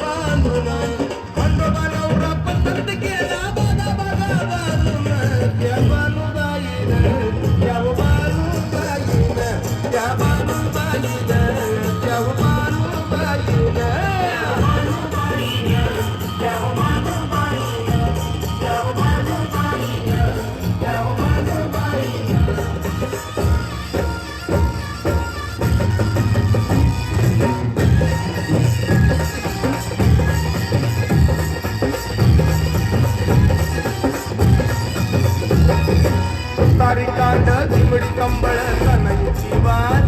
Ramana. तारिकांड चिमडी कंबळ कनईची वाद